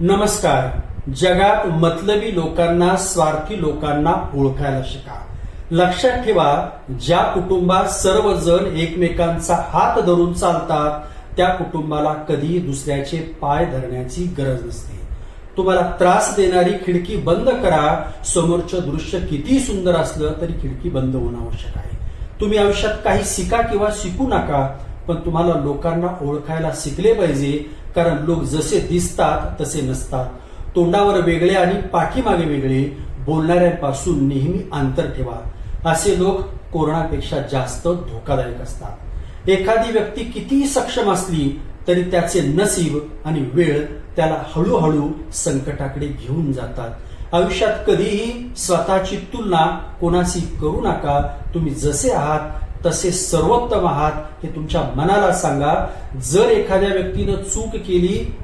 नमस्कार. जगात मतलबी लोकांना स्वार्थी लोकांना ओळखायला शिका. लक्षात ठेवा ज्या कुटुंबात सर्वजण एकमेकांचा हात धरून चालतात त्या कुटुंबाला कधीही दुसऱ्याचे पाय धरण्याची गरज नसते. तुम्हाला त्रास देणारी खिडकी बंद करा. समोरचं दृश्य किती सुंदर असलं तरी खिडकी बंद होणं आवश्यक आहे. तुम्ही आयुष्यात काही शिका किंवा शिकू नका पण तुम्हाला लोकांना ओळखायला शिकले पाहिजे. कारण लोक जसे दिसतात तसे नसतात. तोंडावर वेगळे आणि पाठीमागे वेगळे बोलणाऱ्यांपासून नेहमी अंतर ठेवा. असे लोक कोरोनापेक्षा जास्त धोकादायक असतात. एखादी व्यक्ती कितीही सक्षम असली तरी त्याचे नसीब आणि वेळ त्याला हळूहळू संकटाकडे घेऊन जातात. आयुष्यात कधीही स्वतःची तुलना कोणाशी करू नका. तुम्ही जसे आहात तसे सर्वोत्तम आहात हे तुमच्या मनाला सांगा. जर एखाद्या व्यक्तीनं चूक केली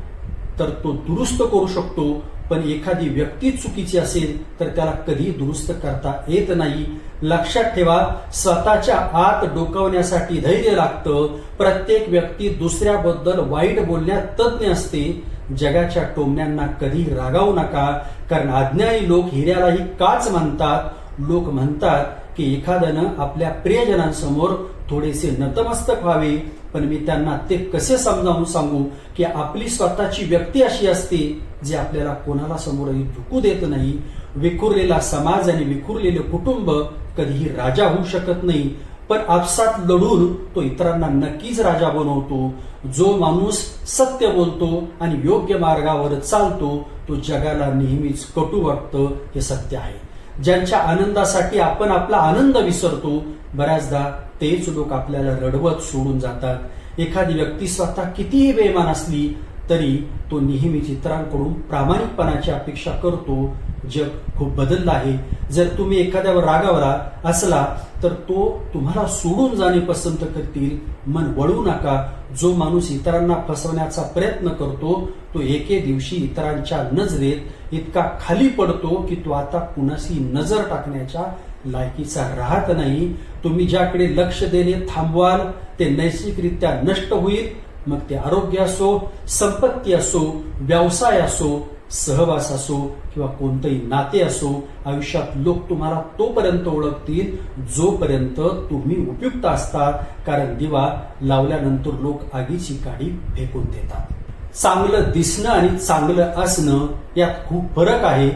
तर तो दुरुस्त करू शकतो. पण एखादी व्यक्ती चुकीची असेल तर त्याला कधी दुरुस्त करता येत नाही. लक्षात ठेवा स्वतःच्या आत डोकावण्यासाठी धैर्य लागतं. प्रत्येक व्यक्ती दुसऱ्याबद्दल वाईट बोलण्यात तज्ज्ञ असते. जगाच्या टोमण्यांना कधी रागावू नका कारण अज्ञानी लोक हिऱ्यालाही काच म्हणतात. लोक म्हणतात की एखाद्यानं आपल्या प्रियजनांसमोर थोडेसे नतमस्तक व्हावे. पण मी त्यांना ते कसे समजावून सांगू की आपली स्वतःची व्यक्ती अशी असते जी आपल्याला कोणाला समोरही झुकू देत नाही. विखुरलेला समाज आणि विखुरलेले कुटुंब कधीही राजा होऊ शकत नाही. पण आपसात लढून तो इतरांना नक्कीच राजा बनवतो. जो माणूस सत्य बोलतो आणि योग्य मार्गावर चालतो तो जगाला नेहमीच कटू वाटतं हे सत्य आहे. ज्यांच्या आनंदासाठी आपण आपला आनंद विसरतो बऱ्याचदा तेच लोक आपल्याला रडवत सोडून जातात. एखादी व्यक्ती स्वतः कितीही बेमान असली तरी तो नेहमीच इतरांकडून प्रामाणिकपणाची अपेक्षा करतो. जग खूप बदललं आहे. जर तुम्ही एखाद्यावर रागावला असला तर तो तुम्हाला सोडून जाणे पसंत करतील. मन वळू नका. जो माणूस इतरांना फसवण्याचा प्रयत्न करतो तो एके दिवशी इतरांच्या नजरेत इतका खाली पडतो की तो आता कुणाशी नजर टाकण्याच्या लायकीचा राहत नाही. तुम्ही ज्याकडे लक्ष देणे थांबवाल ते नैसर्गिकरित्या नष्ट होईल. मग ते आरोग्य असो संपत्ती असो व्यवसाय असो सहवास असो किंवा कोणतंही नाते असो आयुष्यात लोक तुम्हाला तोपर्यंत ओळखतील जोपर्यंत तुम्ही उपयुक्त असतात कारण दिवा लावल्यानंतर लोक आगीची काडी फेकून देतात. चांगलं दिसणं आणि चांगलं असणं यात खूप फरक आहे.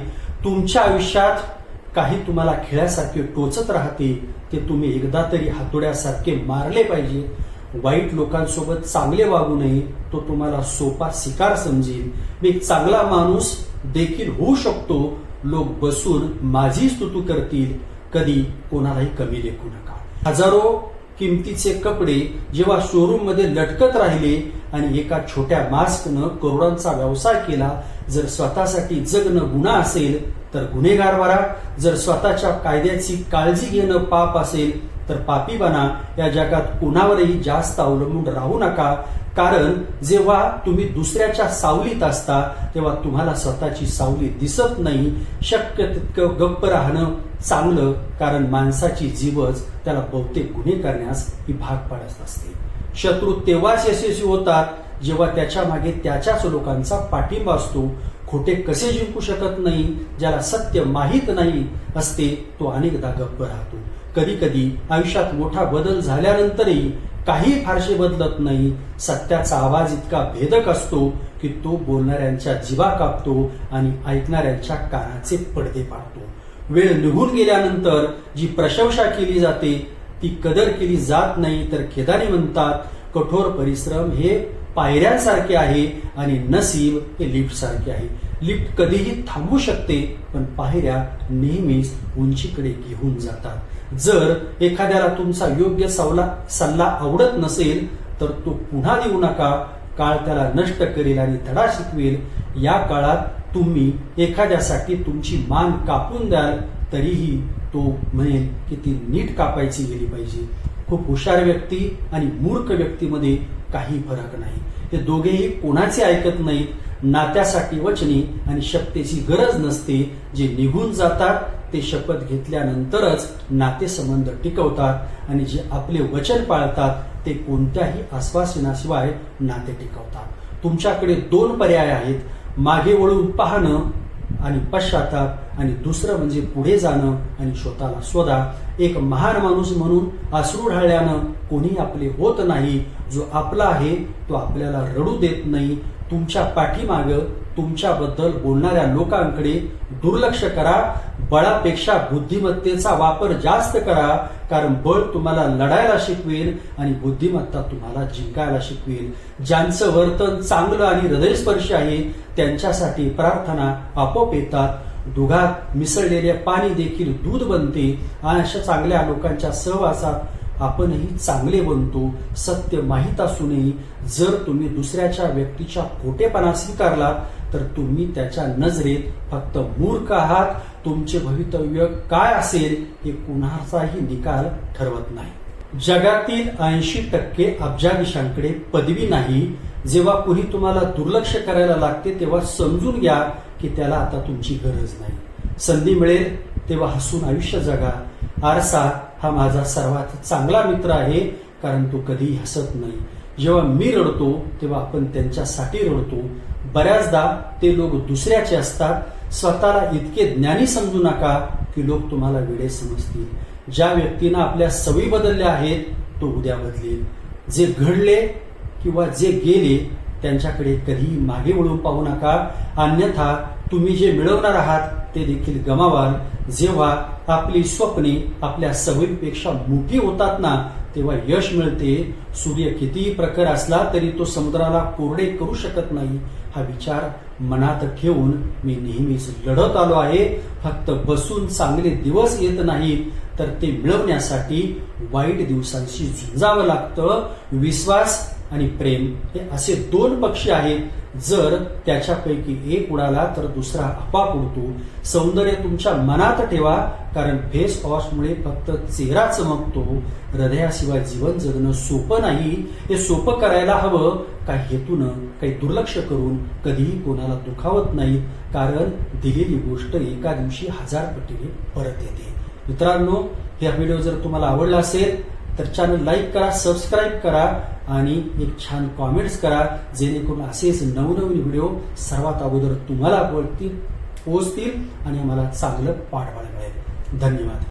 तुमच्या आयुष्यात काही तुम्हाला खेळासारखे टोचत राहते ते तुम्ही एकदा तरी हातोड्यासारखे मारले पाहिजे. वाईट लोकांसोबत चांगले वागू नये तो तुम्हाला सोपा शिकार समजेल. मी चांगला माणूस देखील होऊ शकतो. लोक बसून माझी स्तुतू करतील. कधी कोणालाही कमी लेखू नका. हजारो किमतीचे कपडे जेव्हा शोरूममध्ये लटकत राहिले आणि एका छोट्या मास्कनं करोडांचा व्यवसाय केला जर स्वतःसाठी जगणं गुन्हा असेल तर गुन्हेगार वारा जर स्वतःच्या कायद्याची काळजी घेणं पाप असेल तर पापी बना या जगात कुणावरही जास्त अवलंबून राहू नका. कारण जेव्हा तुम्ही दुसऱ्याच्या सावलीत असता तेव्हा तुम्हाला स्वतःची सावली दिसत नाही. शक्य तितकं गप्प राहणं चांगलं कारण माणसाची जीवच त्याला बहुतेक गुन्हे करण्यास ही भाग पाडत असते. शत्रू तेव्हाच यशस्वी होतात जेव्हा त्याच्यामागे त्याच्याच लोकांचा पाठिंबा असतो. खोटे कसे जिंकू शकत नाही ज्याला सत्य माहीत नाही असते तो अनेकदा गप्प राहतो. कधी कधी आयुष्यात मोठा बदल झाल्यानंतरही काही फारसे बदलत नाही. सत्याचा आवाज इतका भेदक असतो की तो बोलणाऱ्यांच्या जीवा कापतो आणि ऐकणाऱ्यांच्या कानाचे पडदे पाडतो. वेळ निघून गेल्यानंतर जी प्रशंसा केली जाते ती कदर केली जात नाही तर खेदारी म्हणतात कठोर परिश्रम हे पायऱ्यांसारखे आहे आणि नसीब हे लिफ्ट सारखे आहे. लिफ्ट कधीही थांबू शकते पण पायऱ्या नेहमीच उंचीकडे घेऊन जातात. जर एखाद्याला तुमचा योग्य सवला सल्ला आवडत नसेल तर तो पुन्हा देऊ नका. काळ त्याला नष्ट करेल आणि धडा शिकवेल. या काळात तुम्ही एखाद्यासाठी तुमची मान कापून द्याल तरीही तो म्हणेल की ती नीट कापायची गेली पाहिजे. खूप हुशार व्यक्ती आणि मूर्ख व्यक्तीमध्ये काही फरक नाही. ते दोघेही कोणाचे ऐकत नाहीत नात्यासाठी वचने आणि शक्तीची गरज नसते. जे निघून जातात ते शपथ घेतल्यानंतरच नातेसंबंध टिकवतात आणि जे आपले वचन पाळतात ते कोणत्याही आश्वासनाशिवाय नाते टिकवतात. तुमच्याकडे दोन पर्याय आहेत. मागे वळून पाहणं आणि पश्चाताप आणि दुसरं म्हणजे पुढे जाणं आणि स्वतःला शोधा एक महान माणूस म्हणून आसरू ढाळल्यानं कोणी आपले होत नाही. जो आपला आहे तो आपल्याला रडू देत नाही. तुमच्या पाठीमाग तुमच्याबद्दल बोलणाऱ्या लोकांकडे दुर्लक्ष करा बळापेक्षा बुद्धिमत्तेचा वापर जास्त करा कारण बळ तुम्हाला लढायला शिकवेल आणि बुद्धिमत्ता तुम्हाला जिंकायला शिकवेल. ज्यांचं वर्तन चांगलं आणि हृदयस्पर्शी आहे त्यांच्यासाठी प्रार्थना आपोआप येतात. दुघात मिसळलेले पाणी देखील दूध बनते आणि अशा चांगल्या लोकांच्या सहवासात आपणही चांगले बनतो सत्य माहीत असूनही जर तुम्ही दुसऱ्याच्या व्यक्तीच्या खोटेपणा स्वीकारला तर तुम्ही त्याच्या नजरेत फक्त मूर्ख आहात. तुमचे भवितव्य काय असेल हे कुणाचाही निकाल ठरवत नाही. जगातील ऐंशी टक्के अब्जाधीशांकडे पदवी नाही. जेव्हा कुणी तुम्हाला दुर्लक्ष करायला लागते तेव्हा समजून घ्या की त्याला आता तुमची गरज नाही. संधी मिळेल तेव्हा हसून आयुष्य जगा. आरसा हा माझा सर्वात चांगला मित्र आहे कारण तो कधी हसत नाही. जेव्हा मी रडतो तेव्हा आपण त्यांच्यासाठी रडतो. बऱ्याचदा ते लोक दुसऱ्याचे असतात. स्वतःला इतके ज्ञानी समजू नका की लोक तुम्हाला वेडे समजतील. ज्या व्यक्तीनं आपल्या सवयी बदलल्या आहेत तो उद्या बदलेल. जे घडले किंवा जे गेले त्यांच्याकडे कधीही मागे वळून पाहू नका. अन्यथा तुम्ही जे मिळवणार आहात ते देखील गमावाल. जेव्हा आपली स्वप्ने आपल्या सवयीपेक्षा मोठी होतात ना तेव्हा यश मिळते. सूर्य कितीही प्रखर असला तरी तो समुद्राला कोरडे करू शकत नाही. हा विचार मनात ठेवून मी नेहमीच लढत आलो आहे. फक्त बसून चांगले दिवस येत नाहीत तर ते मिळवण्यासाठी वाईट दिवसांशी झुंजावं लागतं. विश्वास आणि प्रेम हे असे दोन पक्षी आहेत. जर त्याच्यापैकी एक उडाला तर दुसरा आपाप उडतो. सौंदर्य तुमच्या मनात ठेवा कारण फेस वॉशमुळे फक्त चेहरा चमकतो. हृदयाशिवाय जीवन जगणं सोपं नाही. हे सोपं करायला हवं. काही हेतूनं काही दुर्लक्ष करून कधीही कोणाला दुखावत नाही कारण दिलेली गोष्ट एका दिवशी हजार पटीने परत येते. मित्रांनो हा व्हिडिओ जर तुम्हाला आवडला असेल तर चॅनल लाईक करा सबस्क्राईब करा आणि एक छान कॉमेंट्स करा जेणेकरून असेच नवनवीन व्हिडिओ सर्वात अगोदर तुम्हाला पोहोचतील पोहोचतील आणि आम्हाला चांगलं पाठबळ मिळेल. धन्यवाद.